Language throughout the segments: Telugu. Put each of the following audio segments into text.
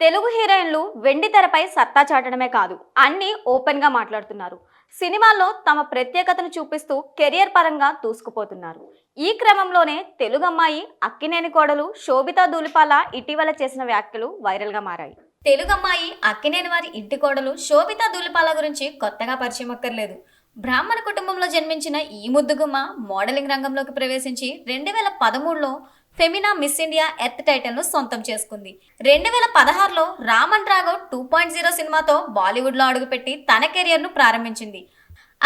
తెలుగు హీరోయిన్లు వెండి తెరపై సత్తా చాటడమే కాదు అన్నీ ఓపెన్గా మాట్లాడుతున్నారు. సినిమాల్లో తమ ప్రత్యేకతను చూపిస్తూ కెరియర్ పరంగా దూసుకుపోతున్నారు. ఈ క్రమంలోనే తెలుగు అమ్మాయి అక్కినేని కోడలు శోభితా దూలిపాల ఇటీవల చేసిన వ్యాఖ్యలు వైరల్గా మారాయి. తెలుగు అమ్మాయి అక్కినేని వారి ఇంటి కోడలు శోభితా దూలిపాల గురించి కొత్తగా పరిచయం అక్కర్లేదు. బ్రాహ్మణ కుటుంబంలో జన్మించిన ఈ ముద్దుగుమ్మ మోడలింగ్ రంగంలోకి ప్రవేశించి రెండు వేల పదమూడులో ఫెమినా మిస్ ఇండియా ఎర్త్ టైటిల్ను సొంతం చేసుకుంది. రెండు వేల పదహారులో Raman Raghav two point zero సినిమాతో బాలీవుడ్లో అడుగుపెట్టి తన కెరియర్ను ప్రారంభించింది.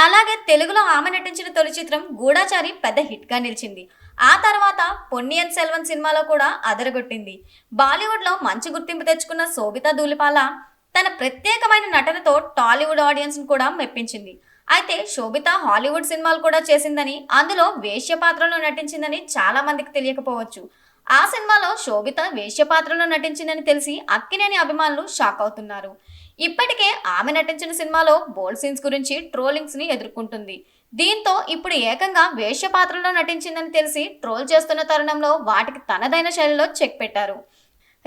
అలాగే తెలుగులో ఆమె నటించిన తొలి చిత్రం గూఢాచారి పెద్ద హిట్గా నిలిచింది. ఆ తర్వాత పొన్నియన్ సెల్వన్ సినిమాలో కూడా అదరగొట్టింది. బాలీవుడ్లో మంచి గుర్తింపు తెచ్చుకున్న శోభితా దూలిపాల తన ప్రత్యేకమైన నటనతో టాలీవుడ్ ఆడియన్స్ను కూడా మెప్పించింది. అయితే శోభిత హాలీవుడ్ సినిమాలు కూడా చేసిందని అందులో వేశ్య పాత్రలో నటించిందని చాలా మందికి తెలియకపోవచ్చు. ఆ సినిమాలో శోభిత వేశ్య పాత్రలో నటించిందని తెలిసి అక్కినేని అభిమానులు షాక్ అవుతున్నారు. ఇప్పటికే ఆమె నటించిన సినిమాలో బోల్డ్ సీన్స్ గురించి ట్రోలింగ్స్ని ఎదుర్కొంటుంది. దీంతో ఇప్పుడు ఏకంగా వేశ్య పాత్రలో నటించిందని తెలిసి ట్రోల్ చేస్తున్న తరుణంలో వాటికి తనదైన శైలిలో చెక్ పెట్టారు.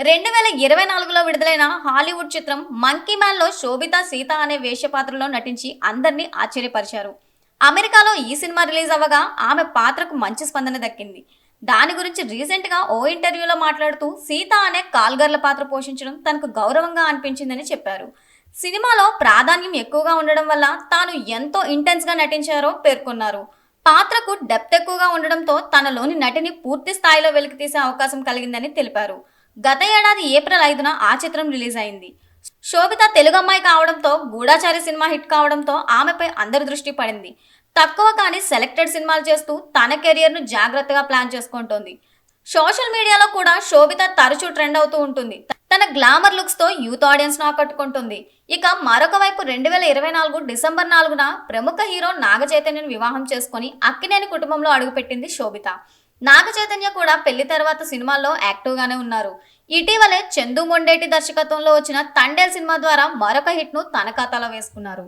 రెండు వేల ఇరవై నాలుగులో విడుదలైన హాలీవుడ్ చిత్రం మంకీ మ్యాన్లో శోభిత సీత అనే వేషపాత్రలో నటించి అందరినీ ఆశ్చర్యపరిచారు. అమెరికాలో ఈ సినిమా రిలీజ్ అవ్వగా ఆమె పాత్రకు మంచి స్పందన దక్కింది. దాని గురించి రీసెంట్గా ఓ ఇంటర్వ్యూలో మాట్లాడుతూ సీత అనే కాల్గర్ల పాత్ర పోషించడం తనకు గౌరవంగా అనిపించిందని చెప్పారు. సినిమాలో ప్రాధాన్యం ఎక్కువగా ఉండడం వల్ల తాను ఎంతో ఇంటెన్స్గా నటించారో పేర్కొన్నారు. పాత్రకు డెప్త్ ఎక్కువగా ఉండడంతో తనలోని నటిని పూర్తి స్థాయిలో వెలికి తీసే అవకాశం కలిగిందని తెలిపారు. గత ఏడాది ఏప్రిల్ ఐదున ఆ చిత్రం రిలీజ్ అయింది. శోభిత తెలుగు అమ్మాయి కావడంతో గూఢాచారి సినిమా హిట్ కావడంతో ఆమెపై అందరి దృష్టి పడింది. తక్కువ కానీ సెలెక్టెడ్ సినిమాలు చేస్తూ తన కెరియర్ను జాగ్రత్తగా ప్లాన్ చేసుకుంటోంది. సోషల్ మీడియాలో కూడా శోభిత తరచూ ట్రెండ్ అవుతూ ఉంటుంది. తన గ్లామర్ లుక్స్తో యూత్ ఆడియన్స్ను ఆకట్టుకుంటుంది. ఇక మరొక వైపు రెండు వేల ఇరవై నాలుగు డిసెంబర్ నాలుగున ప్రముఖ హీరో నాగ చైతన్యను వివాహం చేసుకుని అక్కినేని కుటుంబంలో అడుగుపెట్టింది శోభిత. నాగ చైతన్య కూడా పెళ్ళి తర్వాత సినిమాల్లో యాక్టివ్ గానే ఉన్నారు. ఇటీవలే చందు మొండేటి దర్శకత్వంలో వచ్చిన తండేల్ సినిమా ద్వారా మరొక హిట్ను తన ఖాతాలో వేసుకున్నారు.